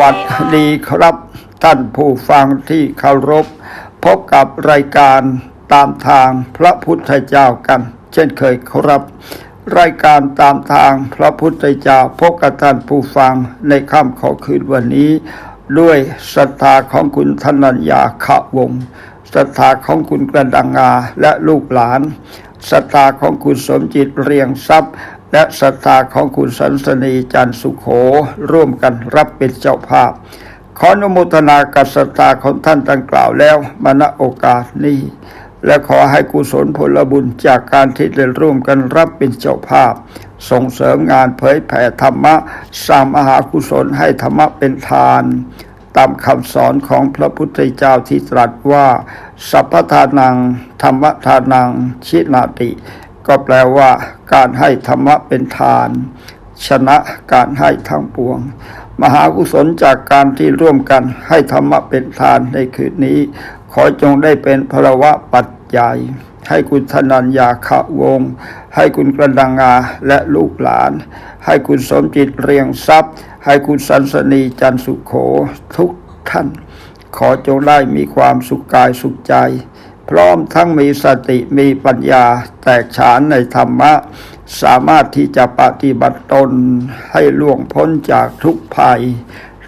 วัสดีครับ ท่านผู้ฟังที่เคารพ พบกับรายการตามทางพระพุทธเจ้ากัน เช่นเคยครับ รายการตามทางพระพุทธเจ้าพบกับท่านผู้ฟังในค่ำขอคืนวันนี้ ด้วยศรัทธาของคุณธนัญญาขะวงศรัทธาของคุณกระดังงาและลูกหลานศรัทธาของคุณสมจิตเรียงทรัพย์ และศรัทธาของคุณสันสนีจันสุขโขร่วมกันรับเป็นเจ้าภาพ ขออนุโมทนากับศรัทธาของท่านดังกล่าวแล้วมาณโอกาสนี้ และขอให้กุศลผลบุญจากการที่ได้ร่วมกันรับเป็นเจ้าภาพ ส่งเสริมงานเผยแผ่ธรรมะสร้างมหากุศลให้ธรรมะเป็นทานตามคำสอนของพระพุทธเจ้าที่ตรัสว่า สัพพทานัง ธรรมทานัง ชินาติ ก็แปลว่า การให้ธรรมะเป็นทาน ชนะการให้ทั้งปวง มหากุศลจากการที่ร่วมกันให้ธรรมะเป็นทานในคืนนี้ ขอจงได้เป็นพลวะปัจจัยให้คุณธนัญญาขะวงศ์ให้คุณกระดังงาและลูกหลาน ให้คุณสมจิตเรียงทรัพย์ ให้คุณสันสนีจันสุขโขทุกท่าน ขอจงได้มีความสุขกายสุขใจ พร้อมทั้งมีสติมีปัญญาแตกฉานในธรรมะ สามารถที่จะปฏิบัติตนให้ล่วงพ้นจากทุกภัย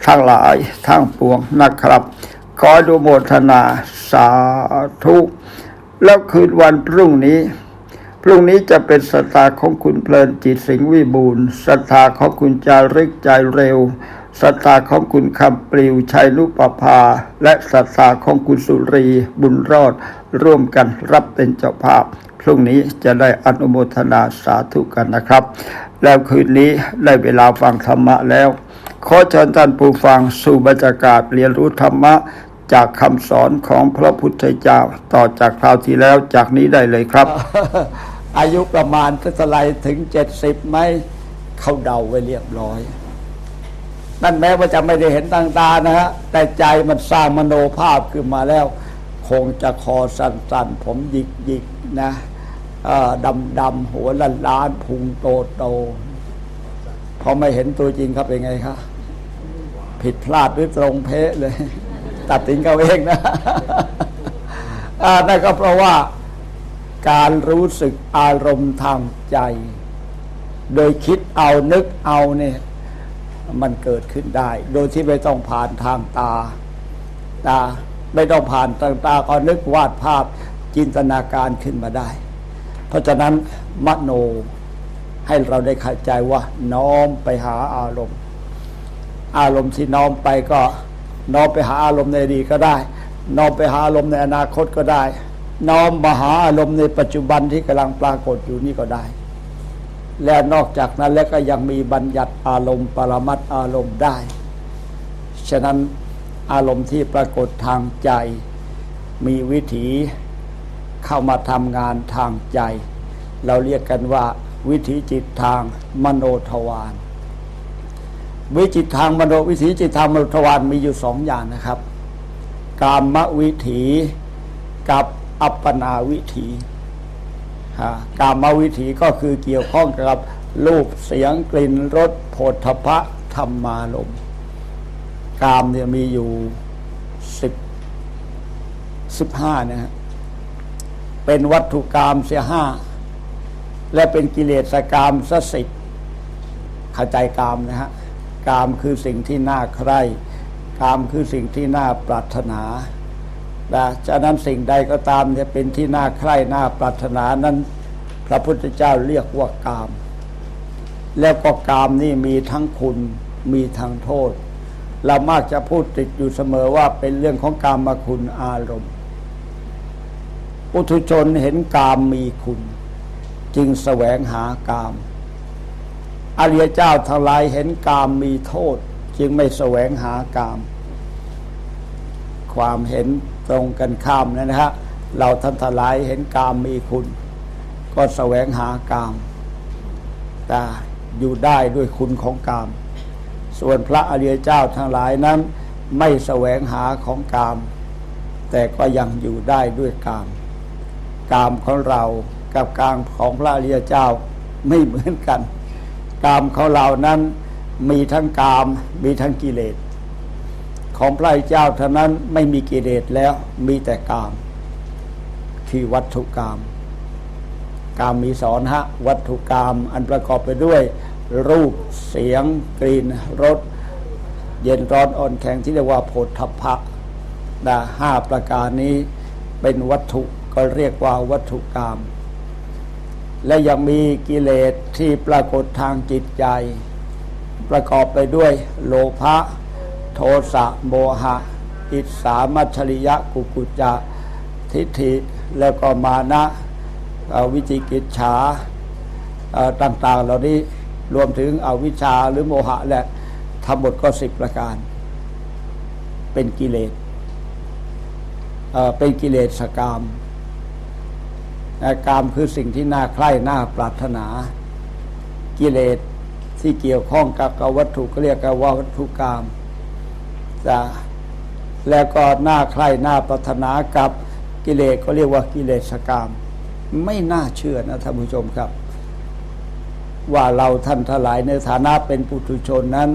ทั้งหลายทั้งปวงนะครับ ขออนุโมทนาสาธุแล้วคืนวันพรุ่งนี้ พรุ่งนี้จะเป็นศรัทธาของคุณเพลินจิตสิงห์วิบูลย์ศรัทธาของคุณจารึกใจเร็วศรัทธาของคุณคำปลิวชัยนุปภา และศรัทธาของคุณสุรีบุญรอด ร่วมกันรับเป็นเจ้าภาพ พรุ่งนี้จะได้อนุโมทนาสาธุกันนะครับ แล้วคืนนี้ได้เวลาฟังธรรมะแล้ว ขอเชิญท่านผู้ฟังสู่บรรยากาศเรียนรู้ธรรมะจากคำสอนของพระพุทธเจ้าต่อจากคราวที่แล้วจากนี้ได้เลยครับ อายุประมาณเท่าไรถึงเจ็ดสิบไหมเขาเดาไว้เรียบร้อย นั่นแม้ว่าจะไม่ได้เห็นต่างตานะฮะแต่ใจมันสร้างมโนภาพขึ้นมาแล้ว งจะคอสั้นๆ ผมหยิกๆนะดำดำๆหัวล้านล้านๆพุงโตโตๆพอไม่เห็นตัวจริงครับเป็นไงครับผิดพลาดหรือตรงเพะเลย ตัดสินเขาเองนะนั่นก็เพราะว่าการรู้สึกอารมณ์ทางใจ โดยคิดเอานึกเอาเนี่ย มันเกิดขึ้นได้ โดยที่ไม่ต้องผ่านทางตา ตา ไม่ต้องผ่านทางตาก็นึกวาดภาพจินตนาการขึ้นมาได้ เพราะฉะนั้นมโนให้เราได้เข้าใจว่าน้อมไปหาอารมณ์ อารมณ์ที่น้อมไปก็น้อมไปหาอารมณ์ในอดีตก็ได้ น้อมไปหาอารมณ์ในอนาคตก็ได้ น้อมมาหาอารมณ์ในปัจจุบันที่กำลังปรากฏอยู่นี่ก็ได้ และนอกจากนั้นแล้วก็ยังมีบัญญัติอารมณ์ ปรมัตอารมณ์ได้ ฉะนั้น อารมณ์ที่ปรากฏทางใจ มีวิถีเข้ามาทำงานทางใจ เราเรียกกันว่าวิถีจิตทางมโนทวารวิจิตทางมโนวิถีจิตทางมโนทวารมีอยู่สองอย่างนะครับ กามวิถีกับอัปปนาวิถีกามวิถีก็คือเกี่ยวข้องกับรูปเสียงกลิ่นรสโผฏฐพะธรรมารมณ์ กามเนี่ยมีอยู่สิบสิบห้านะฮะเป็นวัตถุกรรมเสียห้าและเป็นกิเลสกรรมสสิบเข้าใจกามนะฮะกามคือสิ่งที่น่าใคร่กามคือสิ่งที่น่าปรารถนานะฉะนั้นสิ่งใดก็ตามเนี่ยเป็นที่น่าใคร่น่าปรารถนานั้น พระพุทธเจ้าเรียกว่ากาม แล้วก็กามนี่มีทั้งคุณมีทั้งโทษ เรามากจะพูดติดอยู่เสมอว่าเป็นเรื่องของกามมาคุณอารมณ์ ปุถุชนเห็นกามมีคุณ จึงแสวงหากามอริยเจ้าทั้งหลายเห็นกามมีโทษ จึงไม่แสวงหากาม ความเห็นตรงกันข้ามนะฮะเราท่านทั้งหลายเห็นกามมีคุณ ก็แสวงหากามแต่อยู่ได้ด้วยคุณของกาม ส่วนพระอริยเจ้าทั้งหลายนั้น ไม่แสวงหาของกาม แต่ก็ยังอยู่ได้ด้วยกาม กามของเรากับกามของพระอริยเจ้าไม่เหมือนกัน กามของเรานั้นมีทั้งกามมีทั้งกิเลส ของพระอริยเจ้าเท่านั้นไม่มีกิเลสแล้วมีแต่กาม คือวัตถุกรรมกามมีสอนฮะวัตถุกรรมอันประกอบไปด้วย รูปเสียง กลิ่นรสเย็นร้อนอ่อนแข็งที่เรียกว่าโพธพะนะห้าประการนี้เป็นวัตถุก็เรียกว่าวัตถุกรรมและยังมีกิเลสที่ปรากฏทางจิตใจ ประกอบไปด้วยโลภะโทสะโมหะ อิสามัชริยะกุกุจจะทิฏฐิแล้วก็มานะวิจิกิจฉาต่าง ๆ เหล่านี้ รวมถึงอวิชชาหรือโมหะและทั้งหมดก็สิบประการ เป็นกิเลสเเป็นกิเลสกรรมกามคือสิ่งที่น่าใคร่น่าปรารถนา กิเลสที่เกี่ยวข้องกับวัตถุก็เรียกกันว่าวัตถุกรรมจะแล้วก็น่าใคร่น่าปรารถนากับกิเลสก็เรียกว่ากิเลสกรรมไม่น่าเชื่อนะท่านผู้ชมครับ ว่าเราท่านทลายในฐานะเป็นปุถุชนนั้น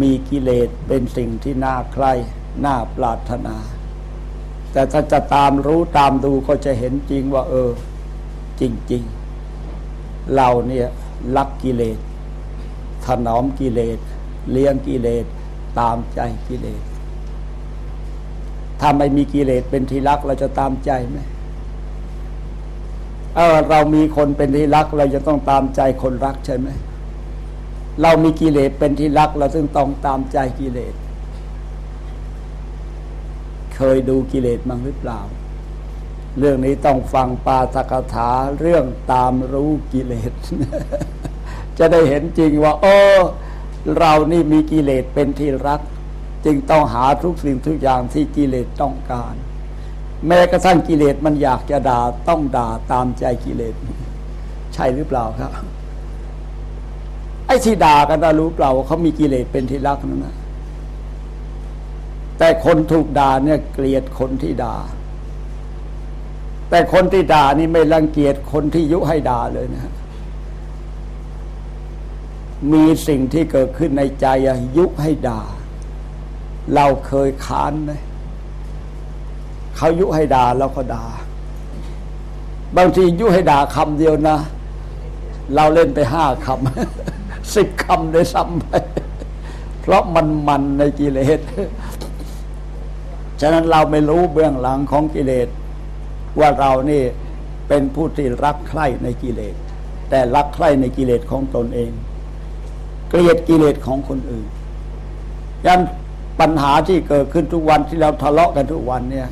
มีกิเลสเป็นสิ่งที่น่าใคร่น่าปรารถนา แต่ถ้าจะตามรู้ตามดูก็จะเห็นจริงว่า เออ จริง ๆ เราเนี่ยรักกิเลสถนอมกิเลสเลี้ยงกิเลสตามใจกิเลสถ้าไม่มีกิเลสเป็นที่รักเราจะตามใจไหม เออเรามีคนเป็นที่รัก เราจะต้องตามใจคนรักใช่ไหมเรามีกิเลสเป็นที่รัก เราซึ่งต้องตามใจกิเลส เคยดูกิเลสมั้งหรือเปล่า เรื่องนี้ต้องฟังปาสกถาเรื่องตามรู้กิเลส จะได้เห็นจริงว่าโอ้เรานี่มีกิเลสเป็นที่รัก จึงต้องหาทุกสิ่งทุกอย่างที่กิเลสต้องการ แม้กระทั่งกิเลสมันอยากจะด่าต้องด่าตามใจกิเลส ใช่หรือเปล่าครับ ไอ้ที่ด่ากันนะรู้เปล่าว่าเขามีกิเลสเป็นที่รักนั่นนะแต่คนถูกด่าเนี่ยเกลียดคนที่ด่า แต่คนที่ด่านี่ไม่รังเกียจคนที่ยุให้ด่าเลยนะ มีสิ่งที่เกิดขึ้นในใจยุให้ด่า เราเคยค้านไหม เขายุให้ด่าเราก็ด่า บางทียุให้ด่าคำเดียวนะ เราเล่นไปห้าคำสิบคำเลยซ้ำไป เพราะมันมันในกิเลส ฉะนั้นเราไม่รู้เบื้องหลังของกิเลส ว่าเรานี่เป็นผู้ที่รักใคร่ในกิเลส แต่รักใคร่ในกิเลสของตนเอง เกลียดกิเลสของคนอื่นยันปัญหาที่เกิดขึ้นทุกวันที่เราทะเลาะกันทุกวันเนี่ย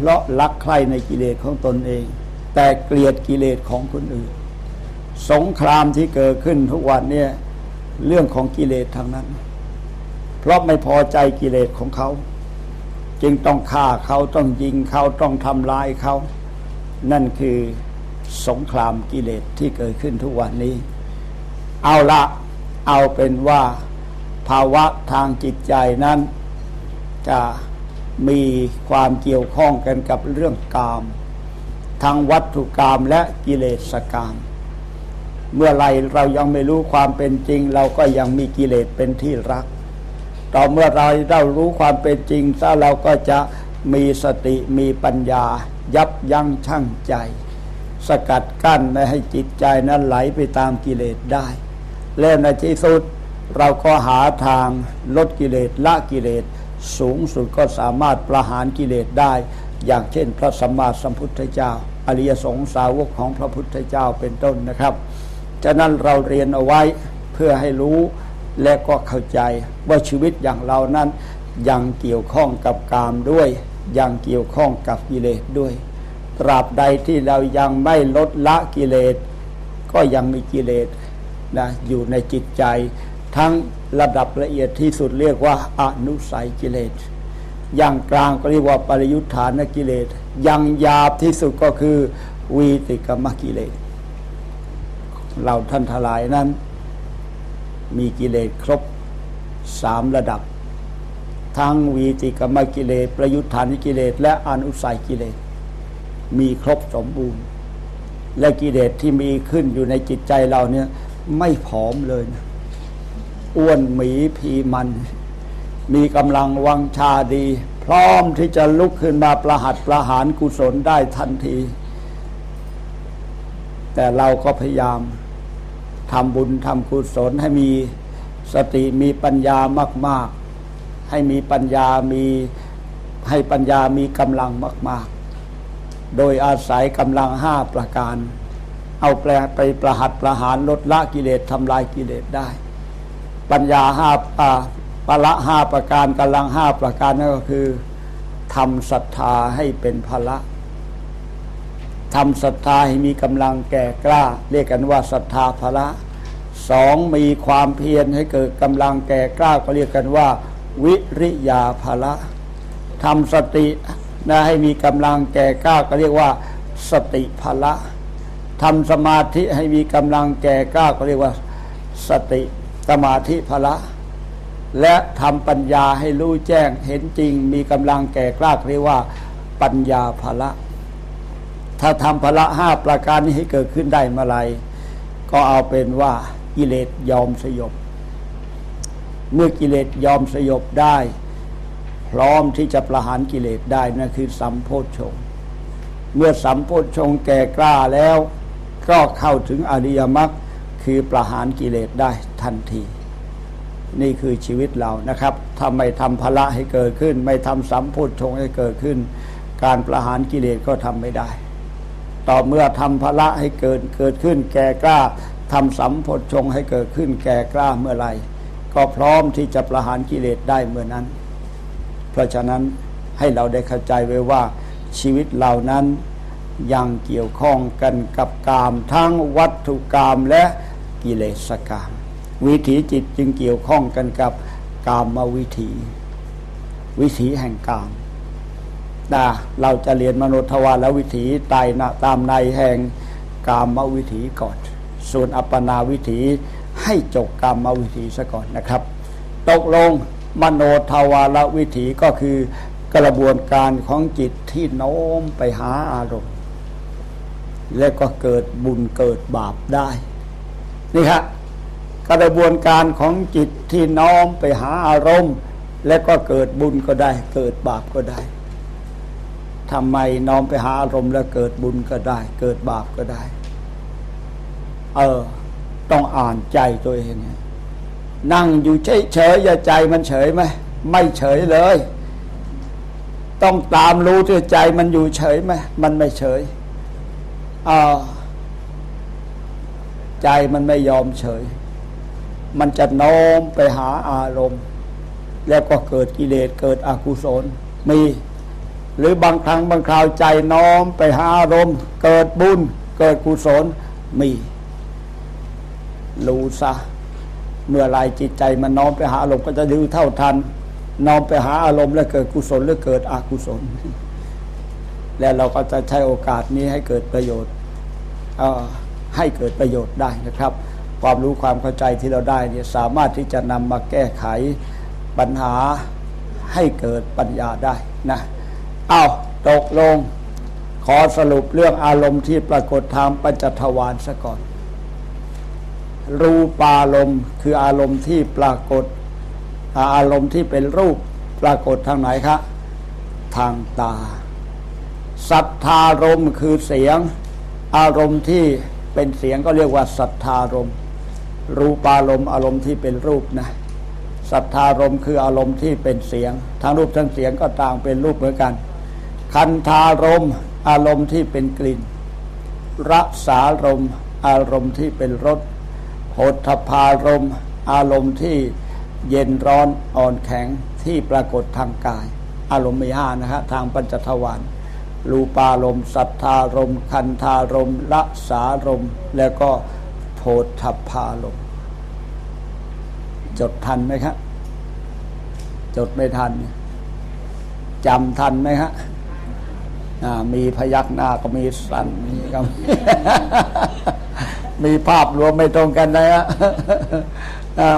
เพราะรักใคร่ในกิเลสของตนเอง แต่เกลียดกิเลสของคนอื่น สงครามที่เกิดขึ้นทุกวันเนี่ยเรื่องของกิเลสทางนั้น เพราะไม่พอใจกิเลสของเขา จึงต้องฆ่าเขาต้องยิงเขาต้องทำลายเขา นั่นคือสงครามกิเลสที่เกิดขึ้นทุกวันนี้ เอาละเอาเป็นว่าภาวะทางจิตใจนั้นจะ มีความเกี่ยวข้องกันกับเรื่องกามทางวัตถุกรรมและกิเลสกรรมเมื่อไรเรายังไม่รู้ความเป็นจริง เราก็ยังมีกิเลสเป็นที่รัก ต่อเมื่อเราเรารู้ความเป็นจริงซะเราก็จะมีสติมีปัญญา ยับยั้งชั่งใจ สกัดกั้นไม่ให้จิตใจนั้นไหลไปตามกิเลสได้ และในที่สุดเราก็หาทางลดกิเลสละกิเลส สูงสุดก็สามารถประหารกิเลสได้ อย่างเช่น พระสัมมาสัมพุทธเจ้า อริยสงสาวกของพระพุทธเจ้าเป็นต้นนะครับฉะนั้นเราเรียนเอาไว้เพื่อให้รู้และก็เข้าใจว่าชีวิตอย่างเรานั้นยังเกี่ยวข้องกับกามด้วย ยังเกี่ยวข้องกับกิเลสด้วย ตราบใดที่เรายังไม่ลดละกิเลส ก็ยังมีกิเลสนะอยู่ในจิตใจ ทั้งระดับละเอียดที่สุดเรียกว่าอนุสัยกิเลส อย่างกลางก็เรียกว่าปริยุทธานกิเลสอย่างหยาบที่สุดก็คือวีติกรรมกิเลสเราท่านทลายนั้น มีกิเลสครบสามระดับ ทั้งวีติกรรมกิเลสประยุทธานิกิเลสและอนุสัยกิเลส มีครบสมบูรณ์ และกิเลสที่มีขึ้นอยู่ในจิตใจเราเนี่ยไม่ผอมเลยนะ อ้วนหมีพีมัน มีกำลังวังชาดี พร้อมที่จะลุกขึ้นมาประหัตประหารกุศลได้ทันที แต่เราก็พยายามทำบุญทำกุศลให้มีสติมีปัญญามาก ๆ ให้มีปัญญามีให้ปัญญามีกำลังมาก ๆ โดยอาศัยกำลังห้าประการ เอาแปลไปประหัตประหารลดละกิเลสทำลายกิเลสได้ ปัญญาห้าอ่าปละห้าประการกำลังห้าประการนั่นก็คือทำศรัทธาให้เป็นพละทำศรัทธาให้มีกำลังแก่กล้า เรียกกันว่าศรัทธาพละสองมีความเพียรให้เกิดกำลังแก่กล้าก็เรียกกันว่า วิริยาพละทำสตินะให้มีกำลังแก่กล้าก็เรียกว่า สติพละทำสมาธิให้มีกำลังแก่กล้าก็เรียกว่า สติ สมาธิพละ และทำปัญญาให้รู้แจ้งเห็นจริงมีกำลังแก่กล้าเรียกว่าปัญญาภละ ถ้าทำภละห้าประการนี้ให้เกิดขึ้นได้เมื่อไรก็เอาเป็นว่ากิเลสยอมสยบ เมื่อกิเลสยอมสยบได้ พร้อมที่จะประหารกิเลสได้นั่นคือสัมโพชฌงเมื่อสัมโพชฌงแก่กล้าแล้ว ก็เข้าถึงอริยมรรค คือประหารกิเลสได้ทันที นี่คือชีวิตเรานะครับถ้าไม่ทำพละให้เกิดขึ้น ไม่ทำสัมโพชงให้เกิดขึ้น การประหารกิเลสก็ทำไม่ได้ ต่อเมื่อทำพละให้เกิดเกิดขึ้น แก่กล้าทำสัมโพชงให้เกิดขึ้น แก่กล้าเมื่อไหร่ก็พร้อมที่จะประหารกิเลสได้เมื่อนั้น เพราะฉะนั้นให้เราได้เข้าใจไว้ว่าชีวิตเหล่านั้นยังเกี่ยวข้องกันกับกาม ทั้งวัตถุกามและ กิเลสกาม วิถีจิตจึงเกี่ยวข้องกันกับกามวิถี วิถีแห่งกามนะเราจะเรียนมโนทวารและวิถีไตนะตามในแห่งกามวิถีก่อน ส่วนอัปปนาวิถีให้จบกามวิถีซะก่อนนะครับ ตกลงมโนทวารวิถีก็คือกระบวนการของจิตที่โน้มไปหาอารมณ์ และก็เกิดบุญเกิดบาปได้ นี่ครับกระบวนการของจิตที่น้อมไปหาอารมณ์ และก็เกิดบุญก็ได้ เกิดบาปก็ได้ทำไมน้อมไปหาอารมณ์แล้วเกิดบุญก็ได้ เกิดบาปก็ได้ เออ ต้องอ่านใจตัวเองนั่งอยู่เฉยเฉยๆอย่าใจมันเฉยไหมไม่เฉยเลย ต้องตามรู้ที่ใจมันอยู่เฉยไหมมันไม่เฉยอ่า ใจมันไม่ยอมเฉย มันจะโน้มไปหาอารมณ์ แล้วก็เกิดกิเลสเกิดอกุศลมี หรือบางครั้งบางคราวใจน้อมไปหาอารมณ์ เกิดบุญ เกิดกุศลมีรู้ซะเมื่อไรจิตใจมันน้อมไปหาอารมณ์ก็จะดูเท่าทัน น้อมไปหาอารมณ์แล้วเกิดกุศลหรือเกิดอกุศล แล้วเราก็จะใช้โอกาสนี้ให้เกิดประโยชน์อ่อ ให้เกิดประโยชน์ได้นะครับ ความรู้ความเข้าใจที่เราได้เนี่ยสามารถที่จะนำมาแก้ไขปัญหาให้เกิดปัญญาได้นะเอาตกลงขอสรุปเรื่องอารมณ์ที่ปรากฏทางปัญจทวารซะก่อน รูปารมณ์คืออารมณ์ที่ปรากฏ อารมณ์ที่เป็นรูปปรากฏทางไหนคะทางตา สัทธารมณ์คือเสียง อารมณ์ที่ เป็นเสียงก็เรียกว่าสัทธารมรูปารมณ์อารมณ์ที่เป็นรูปนะสัทธารมณ์คืออารมณ์ที่เป็นเสียงทั้งรูปทั้งเสียงก็ต่างเป็นรูปเหมือนกัน คันธารมณ์อารมณ์ที่เป็นกลิ่นรสารมอารมณ์ที่เป็นรสโหทพารมอารมณ์ที่เย็นร้อนอ่อนแข็งที่ปรากฏทางกาย อารมณ์มีห้านะฮะทางปัญจทวาร รูปารมณ์สัทธารมณ์คันธารมณ์รสารม์แล้วก็โพธพารม จดทันไหมครับจดไม่ทันจำทันไหมฮะอ่ามีพยักหน้าก็มีสันมีก็มีภาพรวมไม่ตรงกันนะฮะ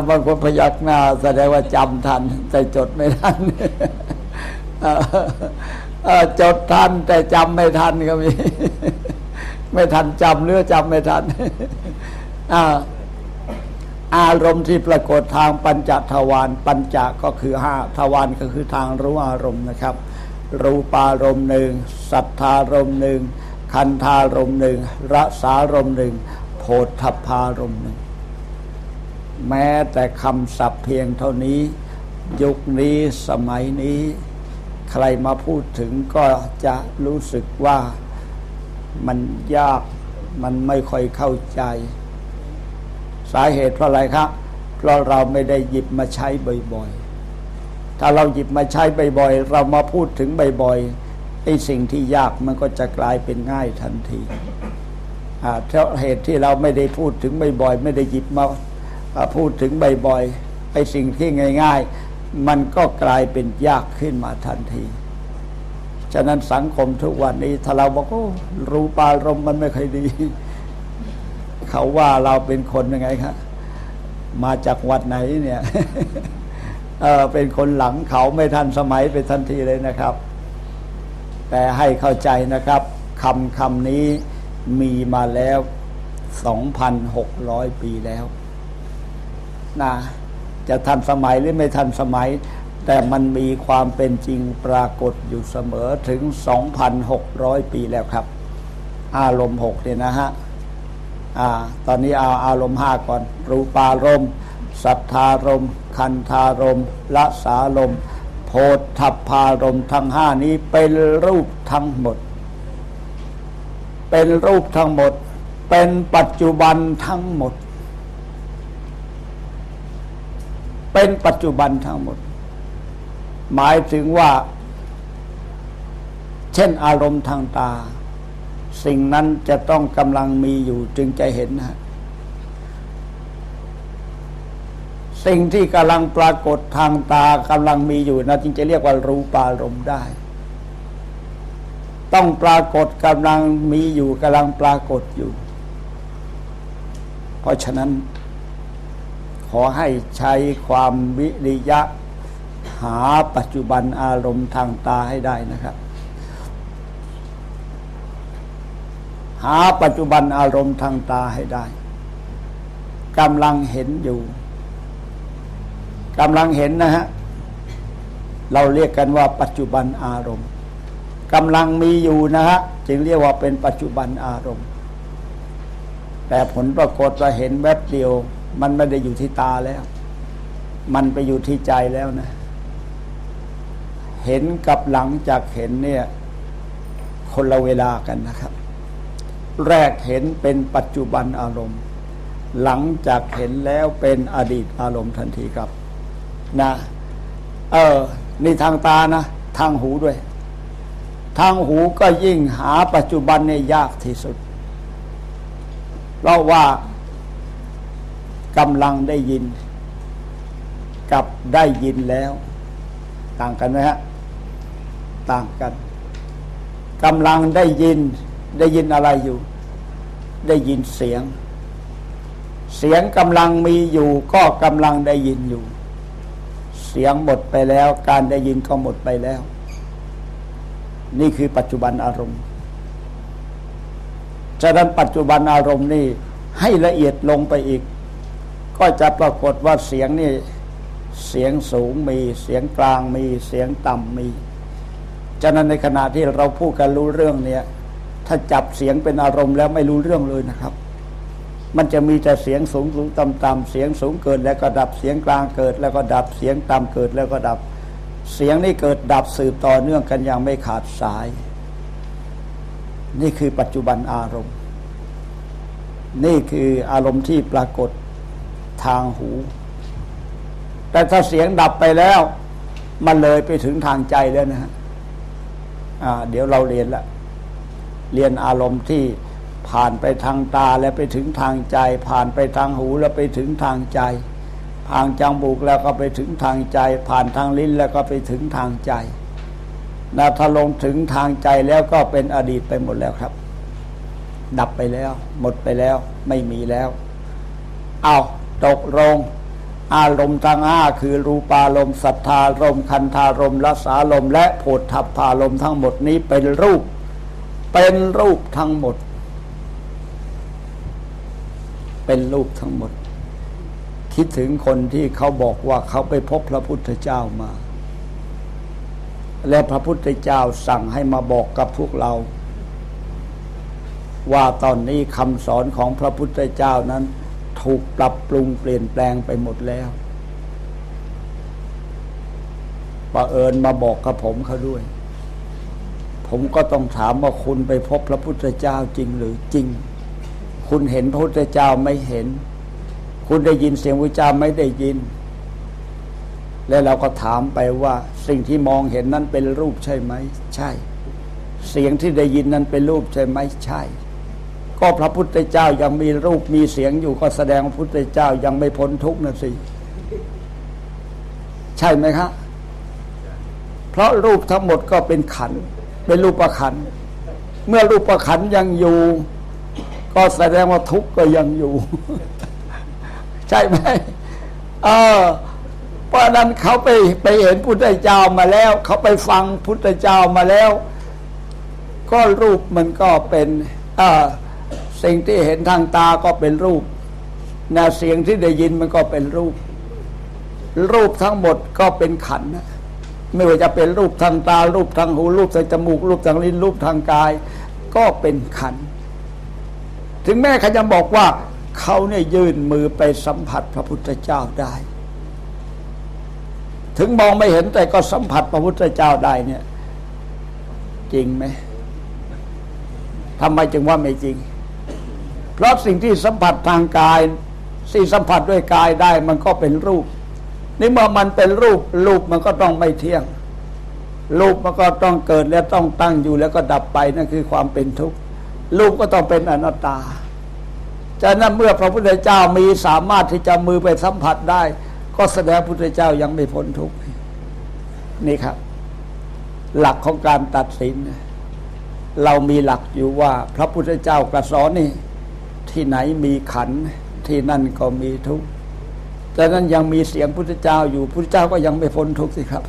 บางคนพยักหน้าแสดงว่าจำทัน แต่จดไม่ทันอ จดทันแต่จำไม่ทันก็มี ไม่ทันจำหรือจำไม่ทันอาอารมณ์ที่ปรากฏทางปัญจทวารปัญจก็คือห้าทวารก็คือทางรู้อารมณ์นะครับ รูปารมณ์หนึ่งสัทธารมณ์หนึ่งคันธารมณ์หนึ่งรสารมณ์หนึ่งโพธพารมณ์หนึ่งแม้แต่คำศัพท์เพียงเท่านี้ ยุคนี้สมัยนี้ ใครมาพูดถึงก็จะรู้สึกว่ามันยากมันไม่ค่อยเข้าใจ สาเหตุเพราะอะไรครับ เพราะเราไม่ได้หยิบมาใช้บ่อยๆ ถ้าเราหยิบมาใช้บ่อยๆ เรามาพูดถึงบ่อยๆไอ้สิ่งที่ยากมันก็จะกลายเป็นง่ายทันทีอ่าเพราะเหตุที่เราไม่ได้พูดถึงบ่อยๆ ไม่ได้หยิบมาอ่าพูดถึงบ่อยๆไอ้สิ่งที่ง่าย ๆ มันก็กลายเป็นยากขึ้นมาทันที ฉะนั้นสังคมทุกวันนี้ ถ้าเราบอกโอ้รูปารมมันไม่ค่อยดี เขาว่าเราเป็นคนยังไงครับมาจากวัดไหนเนี่ย เออเป็นคนหลังเขาไม่ทันสมัยไปทันทีเลยนะครับ แต่ให้เข้าใจนะครับคำคำนี้มีมาแล้ว 2,600 ปีแล้วนะ จะทันสมัยหรือไม่ทันสมัย แต่มันมีความเป็นจริงปรากฏอยู่เสมอถึง 2,600 ปีแล้วครับ อารมณ์หกเนี่ยนะฮะอ่าตอนนี้เอาอารมณ์ห้าก่อน รูปารมณ์สัทธารมณ์คันธารมณ์ละสารมณ์โพธพารมณ์ทั้งห้านี้เป็นรูปทั้งหมด เป็นรูปทั้งหมด เป็นปัจจุบันทั้งหมด เป็นปัจจุบันทั้งหมด หมายถึงว่า เช่นอารมณ์ทางตา สิ่งนั้นจะต้องกำลังมีอยู่จึงจะเห็นนะสิ่งที่กำลังปรากฏทางตากำลังมีอยู่นะจึงจะเรียกว่ารูปารมณ์ได้ ต้องปรากฏกำลังมีอยู่กำลังปรากฏอยู่ เพราะฉะนั้น ขอให้ใช้ความวิริยะ หาปัจจุบันอารมณ์ทางตาให้ได้นะครับ หาปัจจุบันอารมณ์ทางตาให้ได้กำลังเห็นอยู่กำลังเห็นนะฮะเราเรียกกันว่าปัจจุบันอารมณ์กำลังมีอยู่นะฮะจึงเรียกว่าเป็นปัจจุบันอารมณ์ แต่ผลปรากฏว่าเห็นแวบเดียว มันไม่ได้อยู่ที่ตาแล้ว มันไปอยู่ที่ใจแล้วนะ เห็นกับหลังจากเห็นเนี่ย คนละเวลากันนะครับ แรกเห็นเป็นปัจจุบันอารมณ์ หลังจากเห็นแล้วเป็นอดีตอารมณ์ทันทีครับ นะ เออ นี่ทางตานะ ทางหูด้วย ทางหูก็ยิ่งหาปัจจุบันเนี่ยยากที่สุด เพราะว่า กำลังได้ยิน กับได้ยินแล้ว ต่างกันไหมฮะต่างกันกำลังได้ยินได้ยินอะไรอยู่ ได้ยินเสียง เสียงกำลังมีอยู่ ก็กำลังได้ยินอยู่ เสียงหมดไปแล้ว การได้ยินก็หมดไปแล้ว นี่คือปัจจุบันอารมณ์ฉะนั้นปัจจุบันอารมณ์นี่ให้ละเอียดลงไปอีก ก็จะปรากฏว่าเสียงนี่เสียงสูงมีเสียงกลางมีเสียงต่ำมีฉะนั้นในขณะที่เราพูดกันรู้เรื่องเนี่ย ถ้าจับเสียงเป็นอารมณ์แล้วไม่รู้เรื่องเลยนะครับ มันจะมีแต่เสียงสูงสูงต่ำต่ำเสียงสูงเกิดแล้วก็ดับเสียงกลางเกิด แล้วก็ดับเสียงต่ำเกิดแล้วก็ดับ เสียงนี่เกิดดับสืบต่อเนื่องกันอย่างไม่ขาดสาย นี่คือปัจจุบันอารมณ์ นี่คืออารมณ์ที่ปรากฏ ทางหู แต่ถ้าเสียงดับไปแล้ว มันเลยไปถึงทางใจแล้วนะฮะเดี๋ยวเราเรียนละเรียนอารมณ์ที่ผ่านไปทางตาแล้วไปถึงทางใจ ผ่านไปทางหูแล้วไปถึงทางใจ ผ่านจมูกแล้วก็ไปถึงทางใจ ผ่านทางลิ้นแล้วก็ไปถึงทางใจนะถ้าลงถึงทางใจแล้วก็เป็นอดีตไปหมดแล้วครับ ดับไปแล้ว หมดไปแล้ว ไม่มีแล้ว เอา ตกลง อารมณ์ทั้งห้าคือรูปารมณ์สัทธารมณ์คันธารมณ์รสารมณ์และโผฏฐัพพารมณ์ทั้งหมดนี้เป็นรูป เป็นรูปทั้งหมด เป็นรูปทั้งหมด คิดถึงคนที่เขาบอกว่าเขาไปพบพระพุทธเจ้ามา และพระพุทธเจ้าสั่งให้มาบอกกับพวกเราว่าตอนนี้คำสอนของพระพุทธเจ้านั้น ถูกปรับปรุงเปลี่ยนแปลงไปหมดแล้วประเอิญมาบอกกับผมเขาด้วย ผมก็ต้องถามว่าคุณไปพบพระพุทธเจ้าจริงหรือจริง คุณเห็นพระพุทธเจ้าไม่เห็น คุณได้ยินเสียงพระเจ้าไม่ได้ยิน และเราก็ถามไปว่าสิ่งที่มองเห็นนั้นเป็นรูปใช่ไหม ใช่ เสียงที่ได้ยินนั้นเป็นรูปใช่ไหมใช่ ก็พระพุทธเจ้ายังมีรูปมีเสียงอยู่ก็แสดงพระพุทธเจ้ายังไม่พ้นทุกข์นะสิ ใช่ไหมครับเพราะรูปทั้งหมดก็เป็นขัน เป็นรูปประขัน เมื่อรูปประขันยังอยู่ ก็แสดงว่าทุกข์ก็ยังอยู่ ใช่ไหมเออเพราะฉะนั้นเขาไปไปเห็นพุทธเจ้ามาแล้ว เขาไปฟังพุทธเจ้ามาแล้ว ก็รูปมันก็เป็นอ่า สิ่งที่เห็นทางตาก็เป็นรูปนะเสียงที่ได้ยินมันก็เป็นรูป รูปทั้งหมดก็เป็นขันนะไม่ว่าจะเป็นรูปทางตา รูปทางหู รูปทางจมูก รูปทางลิ้น รูปทางกาย ก็เป็นขัน ถึงแม้เขาจะบอกว่า เขาเนี่ยยื่นมือไปสัมผัสพระพุทธเจ้าได้ ถึงมองไม่เห็นแต่ก็สัมผัสพระพุทธเจ้าได้เนี่ย จริงไหมทำไมจึงว่าไม่จริง ราะสิ่งที่สัมผัสทางกายสิ่งสัมผัสด้วยกายได้มันก็เป็นรูป นี่เมื่อมันเป็นรูปรูปมันก็ต้องไม่เที่ยง รูปมันก็ต้องเกิดและต้องตั้งอยู่แล้วก็ดับไปนั่นคือความเป็นทุกข์รูปก็ต้องเป็นอนัตตาจากนั้นเมื่อพระพุทธเจ้ามีสามารถที่จะมือไปสัมผัสได้ ก็แสดงพระพุทธเจ้ายังไม่พ้นทุกข์นี่ครับ หลักของการตัดสิน เรามีหลักอยู่ว่าพระพุทธเจ้ากระสอนนี่ ที่ไหนมีขันที่นั่นก็มีทุกข์แต่นั้นยังมีเสียงพุทธเจ้าอยู่พุทธเจ้าก็ยังไม่พ้นทุกข์สิครับ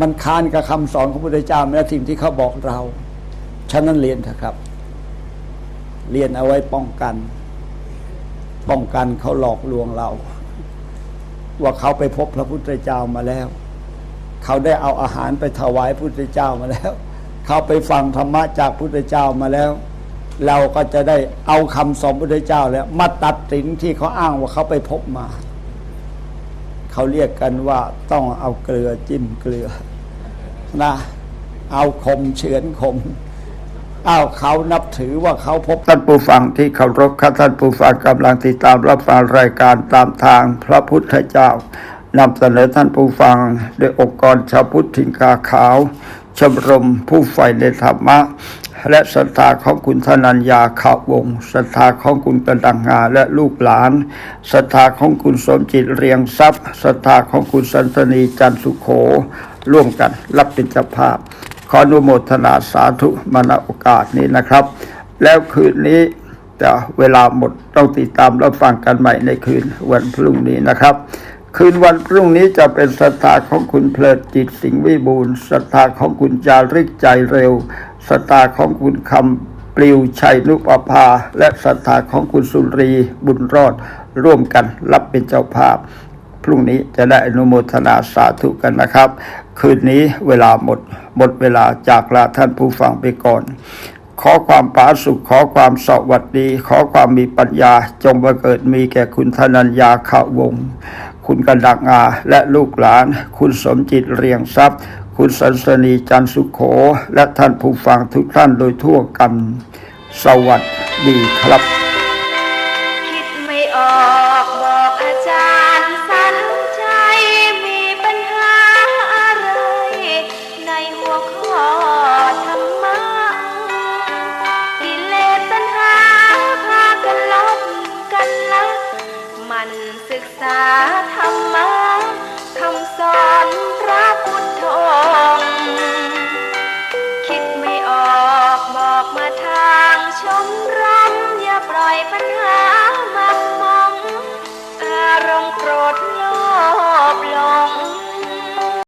มันค้านกับคำสอนของพุทธเจ้าและสิ่งที่เขาบอกเราฉะนั้นเรียนเถอะครับ เรียนเอาไว้ป้องกัน ป้องกันเขาหลอกลวงเรา ว่าเขาไปพบพระพุทธเจ้ามาแล้ว เขาได้เอาอาหารไปถวายพุทธเจ้ามาแล้ว เขาไปฟังธรรมะจากพุทธเจ้ามาแล้ว เราก็จะได้เอาคำสอนพระพุทธเจ้าแล้ว มาตัดสินที่เขาอ้างว่าเขาไปพบมา เขาเรียกกันว่าต้องเอาเกลือจิ้มเกลือนะเอาคมเฉือนคมเอาเขานับถือว่าเขาพบท่านผู้ฟังที่เคารพครับท่านผู้ฟังกำลังติดตามรับฟังรายการตามทางพระพุทธเจ้านำเสนอท่านผู้ฟังโดยองค์กรชาวพุทธถิงกาขาวชมรมผู้ใฝ่ในธรรมะ และศรัทธาของคุณธนัญญาขาววงศรัทธาของคุณกระดังงาและลูกหลานศรัทธาของคุณสมจิตเรียงทรัพย์ศรัทธาของคุณสันตนีจันสุขโข ร่วมกันรับเป็นเจ้าภาพ ขออนุโมทนาสาธุมาณโอกาสนี้นะครับ แล้วคืนนี้จะเวลาหมดต้องติดตามรับฟังกันใหม่ในคืนวันพรุ่งนี้นะครับคืนวันพรุ่งนี้จะเป็นศรัทธาของคุณเพลิดจิตสิงห์วิบูลศรัทธาของคุณจาริกใจเร็ว ศรัทธาของคุณคำปลิวชัยนุปภา และศรัทธาของคุณสุรีบุญรอดร่วมกันรับเป็นเจ้าภาพ พรุ่งนี้จะได้อนุโมทนาสาธุกันนะครับ คืนนี้เวลาหมด หมดเวลาจากลาท่านผู้ฟังไปก่อนขอความผาสุขขอความสวัสดี ขอความมีปัญญา จงบังเกิดมีแก่คุณธนัญญาขาวง คุณกันดักงาและลูกหลาน คุณสมจิตเรียงทรัพย์ คุณสันสนีจันสุขโข และท่านผู้ฟังทุกท่านโดยทั่วกัน สวัสดีครับ